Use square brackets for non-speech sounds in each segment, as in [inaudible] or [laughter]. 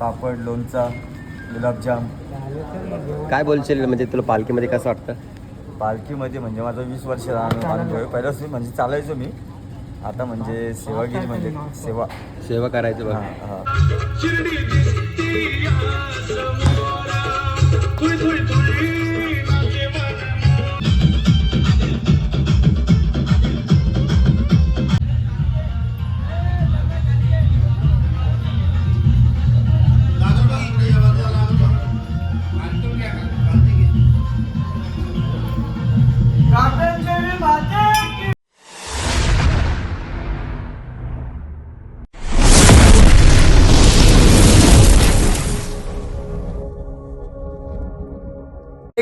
पापड लोणचा गुलाबजाम. काय बोलशील? म्हणजे तुला पालखीमध्ये कसं वाटतं? पालखीमध्ये म्हणजे माझा वीस वर्ष अनुभव आहे पहिल्याच म्हणजे चालायचो मी. आता म्हणजे सेवागिरी म्हणजे सेवा. सेवा करायचं बघ. हां हां.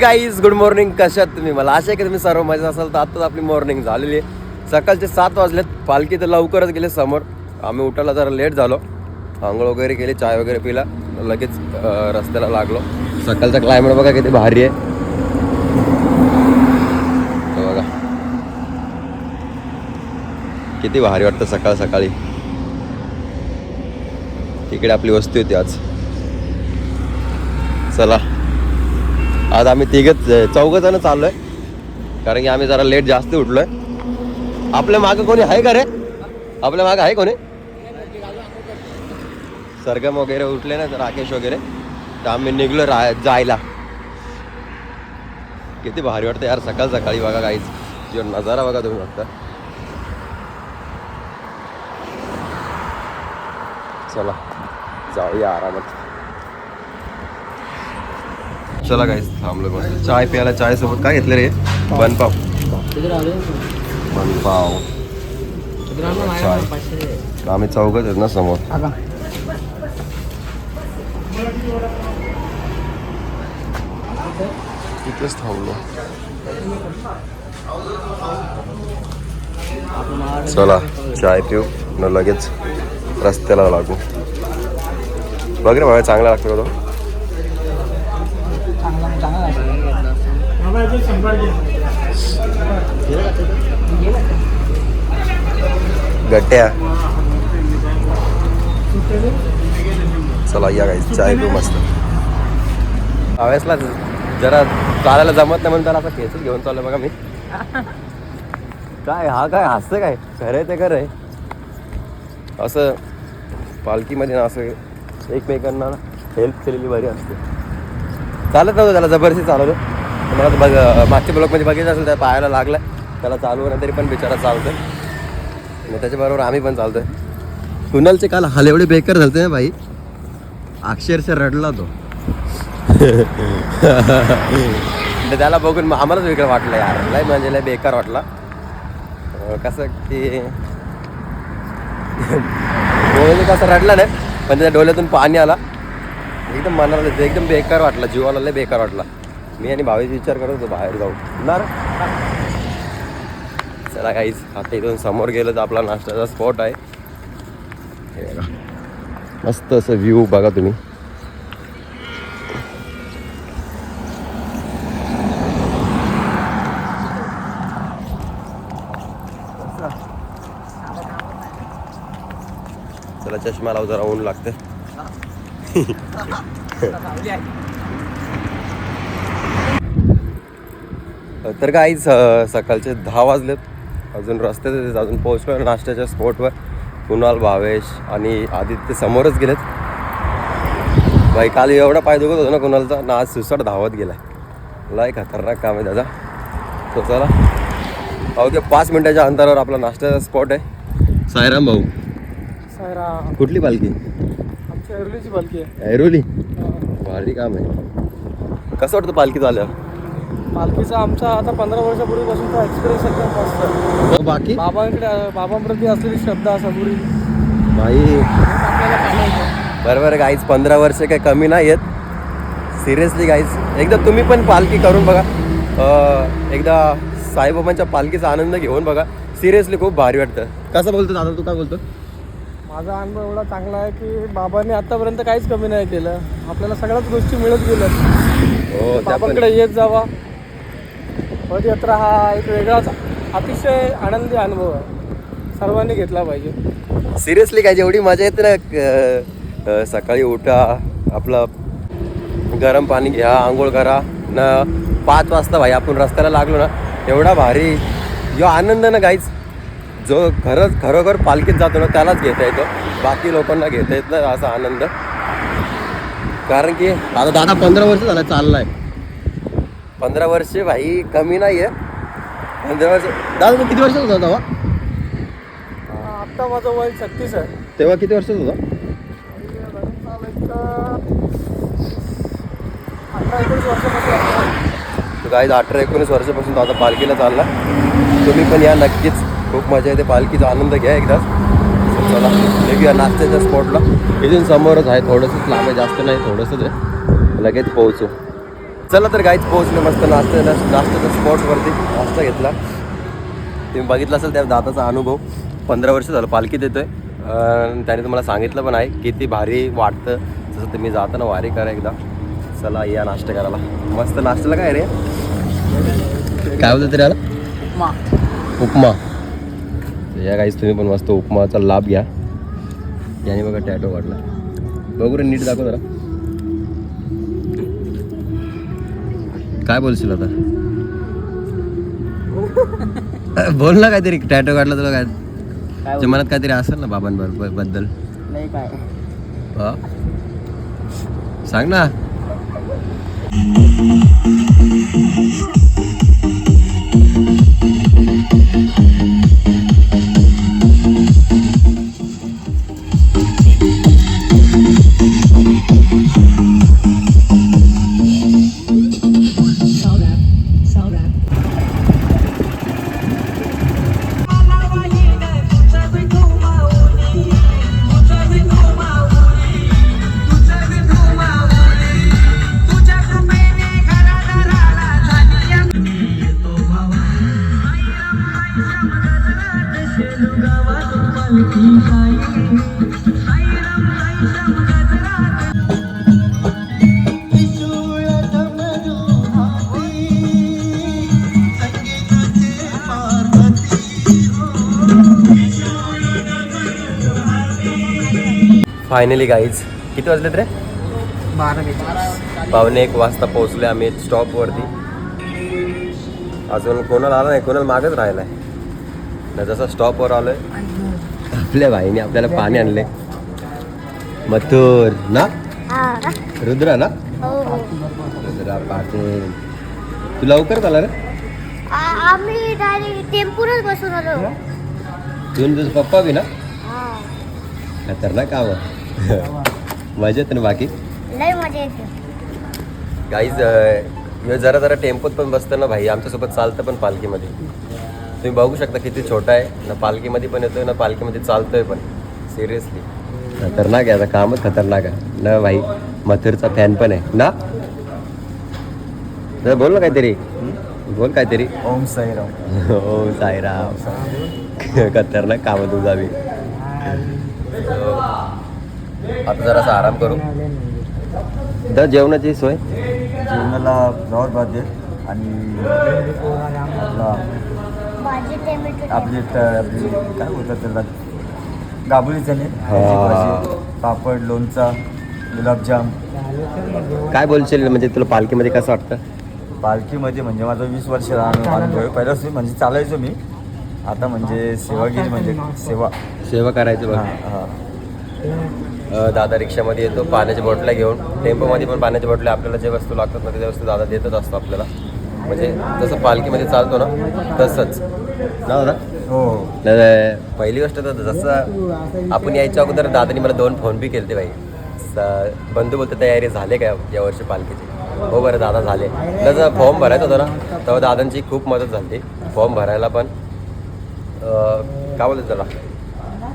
गाईज गुड मॉर्निंग कशात तुम्ही? मला आशा आहे की तुम्ही सर्व मजा असाल. तर आत्ताच आपली मॉर्निंग झालेली आहे. सकाळचे सात वाजलेत. पालखी तर लवकरच गेले समोर. आम्ही उठायला जरा लेट झालो. आंघोळ वगैरे केली चाय वगैरे पिला. लगेच रस्त्याला लागलो. सकाळचा क्लायमेट बघा किती भारी आहे. बघा. किती भारी वाटतं सकाळ सकाळी. तिकडे आपली वस्ती होती आज. चला. आज आम्ही तिघच चौघ जण चाललोय. कारण की आम्ही जरा लेट जास्त उठलोय. आपल्या मागं कोणी आहे का रे? आपल्या मागं आहे कोणी? सरगम वगैरे उठले ना राकेश वगैरे. तर आम्ही निघलो रा जायला. किती भारी वाटतं यार सकाळ सकाळी बघा काहीच जो नजारा बघा तुम्ही फक्त. चला जाऊया आरामात. चला काय थांबलो मस्त. चाय प्यायला चाय सोबत काय घेतलं रे? बनपाव. बनपाव. चाय. आम्ही चौघच आहेत ना समोर. तिथेच थांबलो. चला चाय पिऊ. न लगेच रस्त्याला लागू. बघ रे मला चांगला लागतो गट्ट्या चला या काही चाय पिऊ मस्त. आवेसला जरा चालायला जमत नाही म्हणून त्याला आता केसच घेऊन चाललो बघा मी. काय हा काय हसतं काय? खरं ते खरं आहे असं पालखीमध्ये ना असं एकमेकांना हेल्प केलेली बरी असते. चालत नव्हतं त्याला जबरदस्ती चालवलं. मला बघ मागच्या ब्लॉकमध्ये बघितलं असेल त्या पायाला लागलं. त्याला चालू तरी पण बिचारा चालतोय. मग त्याच्याबरोबर आम्ही पण चालतोय. कुणालचे काल हाल एवढे बेकार झालते ना भाई अक्षरशः रडला तो. [laughs] त्याला बघून आम्हालाच वेगळं वाटलं यार. लय म्हणजे लय बेकार वाटला. कसं की [laughs] डोळ्याने कसं रडला नाही पण त्याच्या डोळ्यातून पाणी आला. एकदम मनाला ते एकदम बेकार वाटला जीवाला लय बेकार वाटला. मी आणि भावेश विचार करत होतो बाहेर जाऊ ना? चला काहीच आता इथून समोर गेलं तर आपला नाश्त्याचा स्पॉट आहे. हे बघा. मस्त असं व्ह्यू बघा तुम्ही. चला चष्मा लाव जरा ऊन लागते [laughs] तर काहीच सकाळचे दहा वाजलेत. अजून रस्त्यात अजून पोहोचलो नाश्त्याच्या स्पॉटवर कुणाल भावेश आणि आदित्य समोरच गेलेत. बाई काल एवढा पाय दुखत होता ना कुणालचा ना आज सुसाट धावत गेलाय. लय खतरनाक काम आहे दादा. तो चला. अवघ्या पाच मिनिटाच्या अंतरावर आपला नाश्त्याचा स्पॉट आहे. सायराम भाऊ. सायरा कुठली पालखी? आमच्या पालखी आहे. ऐरोली? भारी काम आहे. कसं वाटतं पालखी झाल्यावर पालखीचा आमचा आता पंधरा वर्षापूर्वीपासूनचा एक्सपिरियन्स एकदम मस्त. बाकी? बाबांकडे बाबांप्रती असलेली श्रद्धा सबुरी भाई पाहायचं बरोबर गाईज पंधरा वर्ष काही कमी नाही आहेत सिरियसली गाईज एकदा तुम्ही पण पालखी करून बघा. एकदा साईबाबांच्या पालखीचा आनंद घेऊन बघा. सिरियसली खूप भारी वाटतं. कसं बोलतो दादा तू काय बोलतो? माझा अनुभव एवढा चांगला आहे की बाबांनी आतापर्यंत काहीच कमी नाही केलं. आपल्याला सगळ्याच गोष्टी मिळत गेल्या हो बाबांकडे येत जावा. पदयात्रा हा एक वेगळाच अतिशय आनंदी अनुभव आहे. सर्वांनी घेतला पाहिजे. सिरियसली काय जेवढी मजा येते ना क सकाळी उठा आपलं गरम पाणी घ्या आंघोळ करा न पाच वाजता भाई आपण रस्त्याला लागलो ना एवढा भारी जो आनंद ना गाईच जो खरंच खरोखर पालखीत जातो ना त्यालाच घेता येतो. बाकी लोकांना घेता येत नाही असा आनंद. कारण की आता दादा पंधरा वर्ष झाला चाललाय. पंधरा वर्ष भाई कमी नाही आहे पंधरा वर्ष दादा तू किती वर्षाचा होता तेव्हा? आत्ता माझं वय छत्तीस आहे. तेव्हा किती वर्षाचा होता? अठरा एकोणीस वर्षापासून तर काही अठरा एकोणीस वर्षापासून तो आता पालखीला चालला. तुम्ही पण या नक्कीच. खूप मजा येते पालखीचा आनंद घ्या एकदाच So चला निघूया नाश्त्याच्या स्पॉटला इथून समोरच आहे थोडंसंच लांब आहे जास्त नाही थोडंसंच आहे. लगेच पोहोचू. चला तर काहीच पोहोचलो मस्त नाश्ता नाश्त्याच्या स्पॉटवरती नाश्ता घेतला. तुम्ही बघितलं असेल त्या दादाचा अनुभव. पंधरा वर्ष झालं पालखीत येतोय अं, त्याने तुम्हाला सांगितलं पण आहे किती भारी वाटतं. जसं तुम्ही जाताना वारी करा एकदा. चला या नाश्ता करायला. मस्त नाश्त्याला काय रे? काय होतं तरी याला? उपमा. तर या काहीच तुम्ही पण मस्त उपमाचा लाभ घ्या. याने बघा टॅटो काढला. बघू रे नीट दाखव जरा. काय बोलशील आता? बोल ना काहीतरी टॅटो काढला तुला काय? तुझ्या मनात काहीतरी असेल ना बाबांबरोबरबद्दल? सांग ना. फायनली गाईज किती वाजलेत रे? पावणे एक वाजता पोहोचले आम्ही स्टॉपवरती अजून कोणाला आला नाही कोणाला मागच राहिला आहे न जसं स्टॉपवर आलोय. आपल्या भाईने आपल्याला पाणी आणले मथुर ना? रुद्रा ना? रुद्रा पाटील. तू लवकर आला रे? आम्ही डायरेक्ट टेम्पूनच बसून आलो. तुझं पप्पा बी ना? हा. खतरनाक काम [laughs] मजेत ना बाकी? लय मजा येते. गाईज जरा जरा टेम्पोत पण बसतं ना भाई आमच्यासोबत चालतं पण पालखीमध्ये. तुम्ही बघू शकता किती छोटा आहे. ना पालखीमध्ये पण येतोय ना पालखीमध्ये चालतोय पण. सिरियसली खतरनाक आहे आता कामच खतरनाक आहे. ना भाई मथुरचा फॅन पण आहे. ना? तर बोल ना काहीतरी. बोल काहीतरी. ओम साईराम. [laughs] हो साईराम. [laughs] खतरनाक काम तुझा बी. आता जरासा आराम करू. तर जेवणाची सोय? जेवणाला फ्लॉवर भात दे आणि आपला आपली काय बोलतात त्याला? गाबुली चणे हा. भाजी, पापड लोणचा गुलाबजाम. काय बोलशील? म्हणजे तुला पालखीमध्ये कसं वाटतं? पालखीमध्ये म्हणजे माझा वीस वर्ष अनुभव आहे म्हणजे चालायचो मी. आता म्हणजे सेवागिरी म्हणजे सेवा. सेवा करायचं बघ. हां हां. दादा रिक्षामध्ये येतो पाण्याच्या बॉटल्या घेऊन. टेम्पोमध्ये पण पाण्याच्या बॉटल्या आपल्याला जे वस्तू लागतात ना त्या वस्तू दादा देतच असतो आपल्याला. म्हणजे जसं पालखीमध्ये चालतो ना तसंच. ना दादा? हो. नाही, पहिली गोष्ट तर जसं आपण यायच्या अगोदर दादानी मला दोन फोन बी केले भाई स- बंधू बोलते तयारी झाले का या वर्षी पालखीची? हो बरं दादा झाले. जसं फॉर्म भरायचा होता ना तेव्हा दादांची खूप मदत झाली. फॉर्म भरायला पण. काय बोलतो त्याला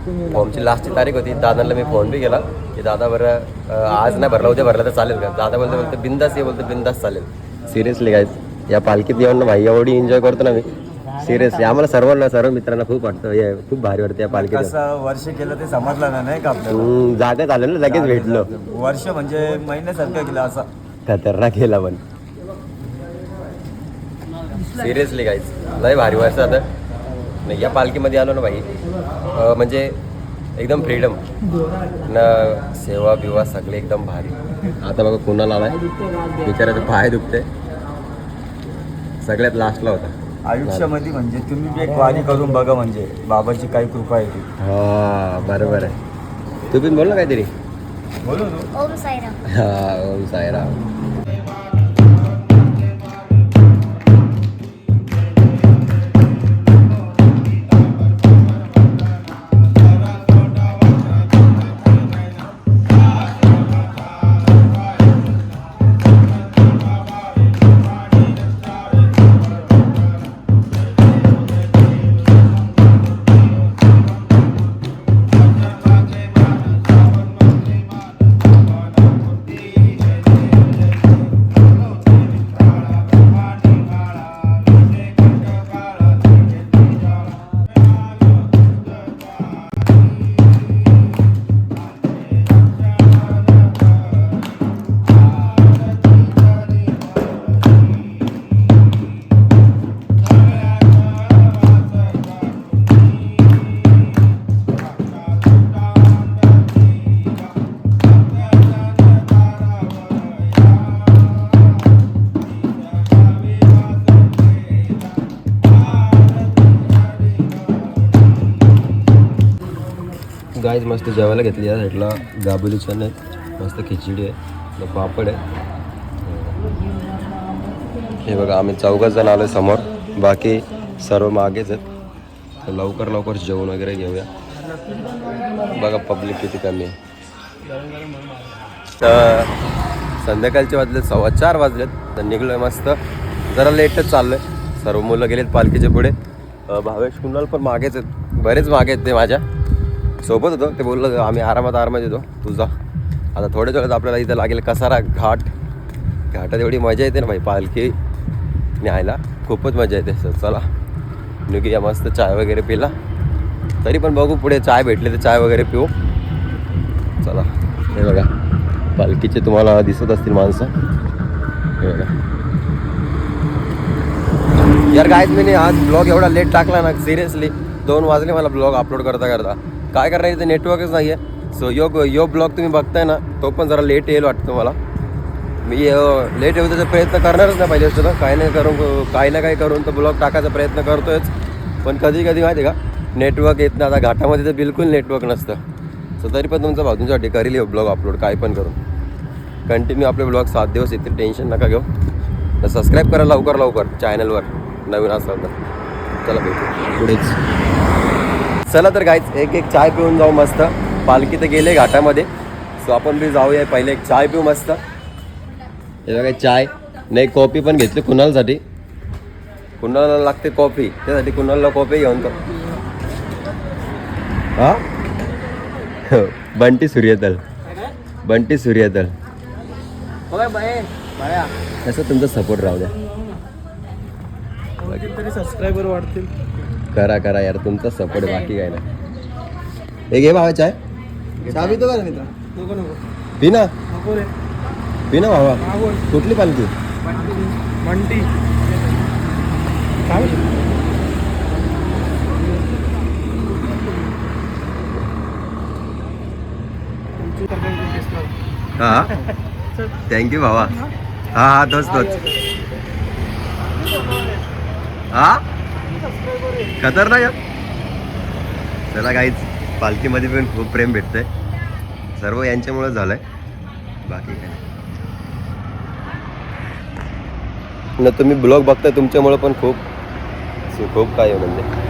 फॉर्मची लास्टची तारीख होती. दादांना मी फोन बी केला. की दादा बरं आज नाही भरला उद्या भरला तर चालेल का? दादा बोलते बोलते बिंदास ये बोलते बिंदास चालेल. सिरियसली काय या पालखीत येऊन ना भाई एवढी एन्जॉय करतो ना मी. सिरियसली आम्हाला सर्वांना सर्व मित्रांना खूप वाटतं. हे खूप भारी वाटतं या पालखीत. कसं वर्ष केलं ते समजलं ना नाही का आपल्याला? हम्म, जागा झालं ना लगेच भेटलो. वर्ष म्हणजे महिन्यासारखं गेलं असं. खतरनाक केला पण सिरियसली काहीच लय भारी वर्ष आता. नाही या पालखीमध्ये आलो ना भाई अं, म्हणजे एकदम फ्रीडम. न सेवा बिवा सगळे एकदम भारी. आता बघा कुणाला आलाय? बिचाराचे पाय दुखते. सगळ्यात लास्टला होता. आयुष्यामध्ये म्हणजे तुम्ही बी एक वारी करून बघा म्हणजे बाबाची काय कृपा आहे ती. हा बरोबर आहे. तू पण बोल ना काहीतरी. बोलू तू ओम साईराम. हा ओम साईराम. आज मस्त जेवायला घेतली या साईडला गाबुली छान आहेत मस्त खिचडी आहे. पापड आहे. हे बघा आम्ही चौघच जण आलो समोर. बाकी सर्व मागेच आहेत. लवकर लवकर जेवण वगैरे घेऊया. बघा पब्लिक किती कमी आहे. तर संध्याकाळचे वाजले सव्वा चार वाजलेत. तर निघलोय मस्त. जरा लेटच चाललोय. सर्व मुलं गेलेत पालखीच्या पुढे. भावेश कुणाल पण मागेच आहेत. बरेच मागे आहेत ते माझ्या. सोबत होतो. ते बोललं आम्ही आरामात आरामात येतो. तुझा आता थोड्या वेळात आपल्याला इथं लागेल कसारा घाट. घाटात एवढी मजा येते ना भाई पालखी न्यायला. खूपच मजा येते सर. चला. निघूया मस्त चाय वगैरे पिला. तरी पण बघू पुढे चाय भेटले तर चाय वगैरे पिऊ. चला. हे बघा पालखीचे तुम्हाला दिसत असतील माणसं. हे बघा. यार काहीच मी नाही आज ब्लॉग एवढा लेट टाकला ना सिरियसली दोन वाजले मला ब्लॉग अपलोड करता करता. काय करायचं इथे नेटवर्कच नाही आहे. सो योग यो ब्लॉग तुम्ही बघताय ना तो पण जरा लेट येईल वाटतं मला मी लेट येऊ त्याचा प्रयत्न करणारच नाही पाहिजे असतं काही नाही करून काही ना काही करून तो ब्लॉग टाकायचा प्रयत्न करतोयच. पण कधी कधी माहिती आहे का नेटवर्क येत नाही. आता घाटामध्ये तर बिलकुल नेटवर्क नसतं. सो तरी पण तुमचा भाऊ तुमच्यासाठी करील येऊ ब्लॉग अपलोड काय पण करून. कंटिन्यू आपले ब्लॉग सात दिवस येतील. टेन्शन नका घेऊ. तर सबस्क्राईब करा लवकर लवकर चॅनलवर नवीन असाल तर. चला भेटू. पुढेच. चला तर काहीच एक एक चाय पिऊन जाऊ मस्त. पालखी तर गेले घाटामध्ये. सो आपण बी जाऊया पहिले एक चाय पिऊ मस्त. हे बघा चाय. नाही कॉफी पण घेतली कुणालसाठी. कुणाला लागते कॉफी? त्यासाठी कुणाला कॉफी घेऊन तो हा? [laughs] बंटी सूर्यदल. बंटी सूर्यदल. तसं तुमचा सपोर्ट राहू द्या. सबस्क्रायबर वाढतील. करा करा यार तुमचा सपोर्ट बाकी काय नाही. हे घे भावा चाय. चहा पितो का रे मित्र? नको नको. पी ना. नको रे पी ना भावा. कुठली पालखी? मंटी काय? हा. थँक्यू भावा. हा हा तोच तोच. हा? खतरनाक आहे. चला काहीच पालखीमध्ये पण खूप प्रेम भेटतंय. सर्व यांच्यामुळे झालंय. बाकी काय न तुम्ही ब्लॉग बघताय तुमच्यामुळे पण खूप खूप काय म्हणजे.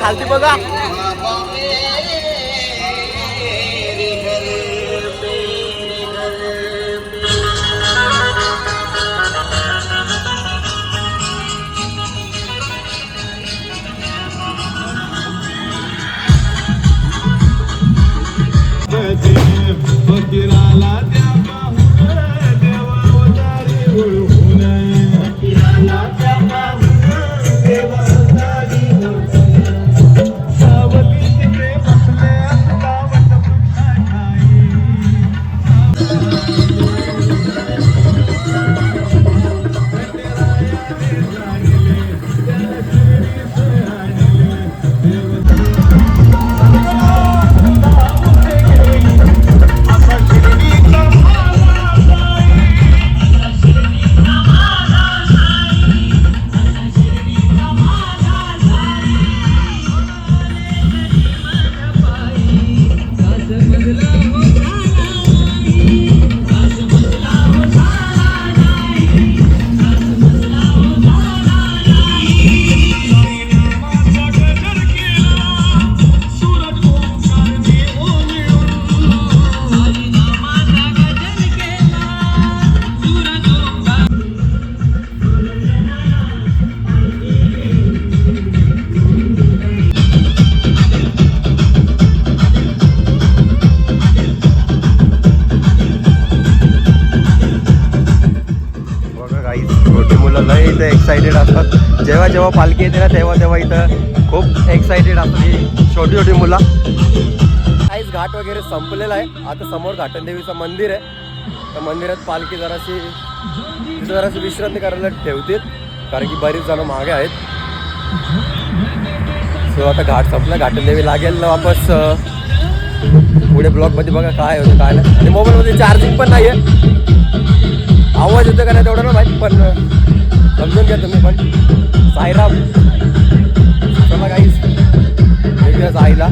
खालती बघा. फकीराला जेव्हा जेव्हा पालखी येते ना तेव्हा तेव्हा इथं खूप एक्सायटेड असतो ही छोटी छोटी मुलं. काहीच घाट वगैरे संपलेला आहे. आता समोर घाटनदेवीचं मंदिर आहे. त्या मंदिरात पालखी जराशी जराशी विश्रांती करायला ठेवतील. कारण की बरीच जण मागे आहेत. सो आता घाट संपला. घाटनदेवी लागेल ना वापस पुढे ब्लॉकमध्ये बघा काय होतं काय नाही. आणि मोबाईलमध्ये चार्जिंग पण नाही आहे आवाज येतो का नाही तेवढं ना माहीत पण समजून घ्या तुम्ही पण. सायराम चला काहीच वेगळ्याच आईला.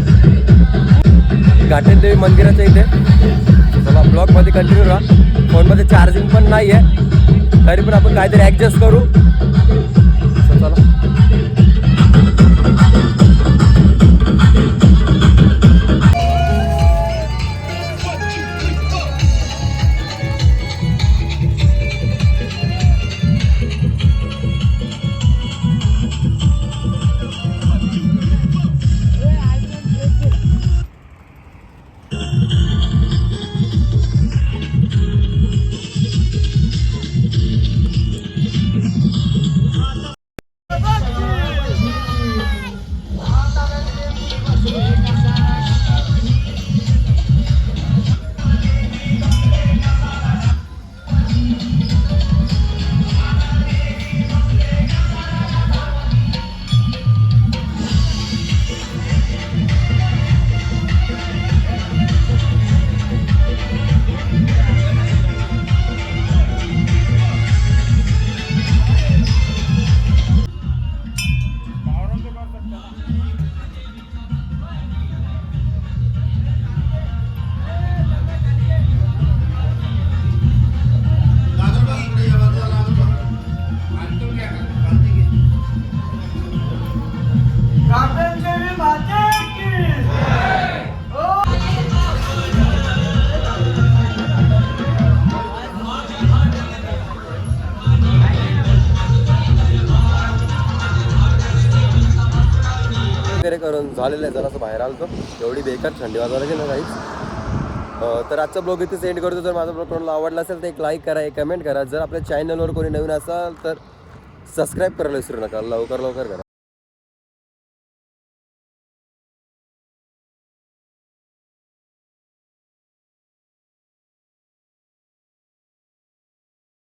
घाटेदेवी मंदिराच्या इथे. चला ब्लॉगमध्ये कंटिन्यू राहा. फोनमध्ये चार्जिंग पण नाही आहे तरी पण आपण काहीतरी ॲडजस्ट करू. चला. झालेलं आहे जरा असं बाहेर आलं तर एवढी बेकार थंडी वाजायला गेलं काहीच तर आजचा ब्लॉग इथे सेंड करतो. जर माझा ब्लॉग कोणाला आवडला असेल तर एक लाईक करा एक कमेंट करा. जर आपल्या चॅनलवर कोणी नवीन असाल तर सबस्क्राईब करायला विसरू नका. लवकर लवकर करा.